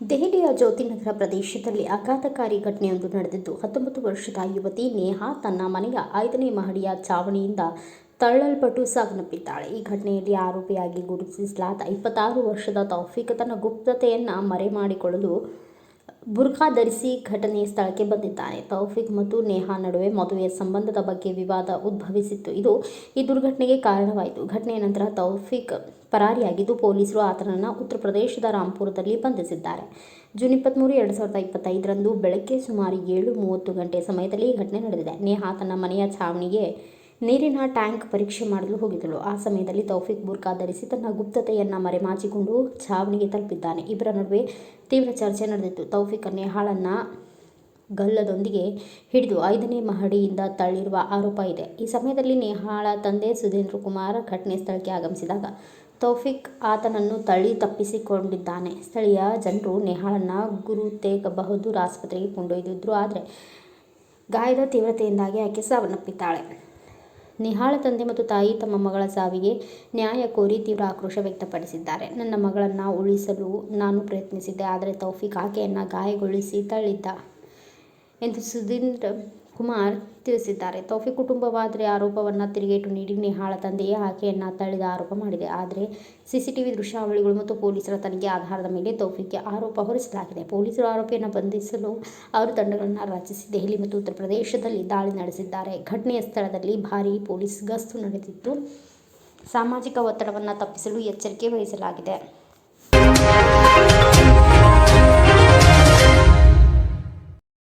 ದೆಹಲಿಯ ಜ್ಯೋತಿನಗರ ಪ್ರದೇಶದಲ್ಲಿ ಆಘಾತಕಾರಿ ಘಟನೆಯೊಂದು ನಡೆದಿದ್ದು, ಹತ್ತೊಂಬತ್ತು ವರ್ಷದ ಯುವತಿ ನೇಹಾ ತನ್ನ ಮನೆಯ ಐದನೇ ಮಹಡಿಯ ಚಾವಣಿಯಿಂದ ತಳ್ಳಲ್ಪಟ್ಟು ಸಾವನ್ನಪ್ಪಿದ್ದಾಳೆ. ಈ ಘಟನೆಯಲ್ಲಿ ಆರೋಪಿಯಾಗಿ ಗುರುತಿಸಲಾದ ಇಪ್ಪತ್ತಾರು ವರ್ಷದ ತೌಫಿಕ್ ತನ್ನ ಗುಪ್ತತೆಯನ್ನು ಮರೆಮಾಡಿಕೊಳ್ಳಲು ಬುರ್ಖಾ ಧರಿಸಿ ಘಟನೆ ಸ್ಥಳಕ್ಕೆ ಬಂದಿದ್ದಾರೆ. ತೌಫಿಕ್ ಮತ್ತು ನೇಹಾ ನಡುವೆ ಮದುವೆಯ ಸಂಬಂಧದ ಬಗ್ಗೆ ವಿವಾದ ಉದ್ಭವಿಸಿತ್ತು. ಇದು ಈ ದುರ್ಘಟನೆಗೆ ಕಾರಣವಾಯಿತು. ಘಟನೆಯ ನಂತರ ತೌಫಿಕ್ ಪರಾರಿಯಾಗಿದ್ದು, ಪೊಲೀಸರು ಆತನನ್ನು ಉತ್ತರ ಪ್ರದೇಶದ ರಾಂಪುರದಲ್ಲಿ ಬಂಧಿಸಿದ್ದಾರೆ. ಜೂನ್ ಇಪ್ಪತ್ತ್ಮೂರು ಎರಡು ಸಾವಿರದ ಇಪ್ಪತ್ತೈದರಂದು ಬೆಳಗ್ಗೆ ಸುಮಾರು ಏಳು ಮೂವತ್ತು ಗಂಟೆ ಸಮಯದಲ್ಲಿ ಈ ಘಟನೆ ನಡೆದಿದೆ. ನೇಹಾ ತನ್ನ ಮನೆಯ ಛಾವಣಿಗೆ ನೀರಿನ ಟ್ಯಾಂಕ್ ಪರೀಕ್ಷೆ ಮಾಡಲು ಹೋಗಿದ್ದಳು. ಆ ಸಮಯದಲ್ಲಿ ತೌಫಿಕ್ ಬುರ್ಕಾ ಧರಿಸಿ ತನ್ನ ಗುಪ್ತತೆಯನ್ನು ಮರೆಮಾಚಿಕೊಂಡು ಛಾವಣಿಗೆ ತಲುಪಿದ್ದಾನೆ. ಇಬ್ಬರ ನಡುವೆ ತೀವ್ರ ಚರ್ಚೆ ನಡೆದಿತ್ತು. ತೌಫಿಕ್ ನೇಹಾಳನ್ನು ಗಲ್ಲದೊಂದಿಗೆ ಹಿಡಿದು ಐದನೇ ಮಹಡಿಯಿಂದ ತಳ್ಳಿರುವ ಆರೋಪ ಇದೆ. ಈ ಸಮಯದಲ್ಲಿ ನೇಹಾಳ ತಂದೆ ಸುಧೀಂದ್ರ ಕುಮಾರ್ ಘಟನೆ ಸ್ಥಳಕ್ಕೆ ಆಗಮಿಸಿದಾಗ ತೌಫಿಕ್ ಆತನನ್ನು ತಳ್ಳಿ ತಪ್ಪಿಸಿಕೊಂಡಿದ್ದಾನೆ. ಸ್ಥಳೀಯ ಜನರು ನೇಹಾಳನ್ನು ಗುರು ತೇಗ್ ಬಹದ್ದೂರ್ ಆಸ್ಪತ್ರೆಗೆ ಕೊಂಡೊಯ್ದಿದ್ರು. ಆದರೆ ಗಾಯದ ತೀವ್ರತೆಯಿಂದಾಗಿ ಆಕೆ ಸಾವನ್ನಪ್ಪಿದ್ದಾಳೆ. ನಿಹಾಳ ತಂದೆ ಮತ್ತು ತಾಯಿ ತಮ್ಮ ಮಗಳ ಸಾವಿಗೆ ನ್ಯಾಯ ಕೋರಿ ತೀವ್ರ ಆಕ್ರೋಶ ವ್ಯಕ್ತಪಡಿಸಿದ್ದಾರೆ. ನನ್ನ ಮಗಳನ್ನು ಉಳಿಸಲು ನಾನು ಪ್ರಯತ್ನಿಸಿದ್ದೆ, ಆದರೆ ತೌಫಿಕ್ ಆಕೆಯನ್ನು ಗಾಯಗೊಳಿಸಿ ತಳ್ಳಿದ್ದ ಎಂದು ಸುಧೀಂದ್ರ ಕುಮಾರ್ ತಿಳಿಸಿದ್ದಾರೆ. ತೌಫಿಕ್ ಕುಟುಂಬವಾದರೆ ಆರೋಪವನ್ನು ತಿರುಗೇಟು ನೀಡಿ ನಿಹಾಳ ತಂದೆಯೇ ಆಕೆಯನ್ನು ತಳ್ಳಿದ ಆರೋಪ ಮಾಡಿದೆ. ಆದರೆ ಸಿಸಿಟಿವಿ ದೃಶ್ಯಾವಳಿಗಳು ಮತ್ತು ಪೊಲೀಸರ ತನಿಖೆ ಆಧಾರದ ಮೇಲೆ ತೌಫಿಕ್ಗೆ ಆರೋಪ ಹೊರಿಸಲಾಗಿದೆ. ಪೊಲೀಸರು ಆರೋಪಿಯನ್ನು ಬಂಧಿಸಲು ಆರು ತಂಡಗಳನ್ನು ರಚಿಸಿ ದೆಹಲಿ ಮತ್ತು ಉತ್ತರ ಪ್ರದೇಶದಲ್ಲಿ ದಾಳಿ ನಡೆಸಿದ್ದಾರೆ. ಘಟನೆಯ ಸ್ಥಳದಲ್ಲಿ ಭಾರೀ ಪೊಲೀಸ್ ಗಸ್ತು ನಡೆದಿದ್ದು, ಸಾಮಾಜಿಕ ಒತ್ತಡವನ್ನು ತಪ್ಪಿಸಲು ಎಚ್ಚರಿಕೆ ವಹಿಸಲಾಗಿದೆ.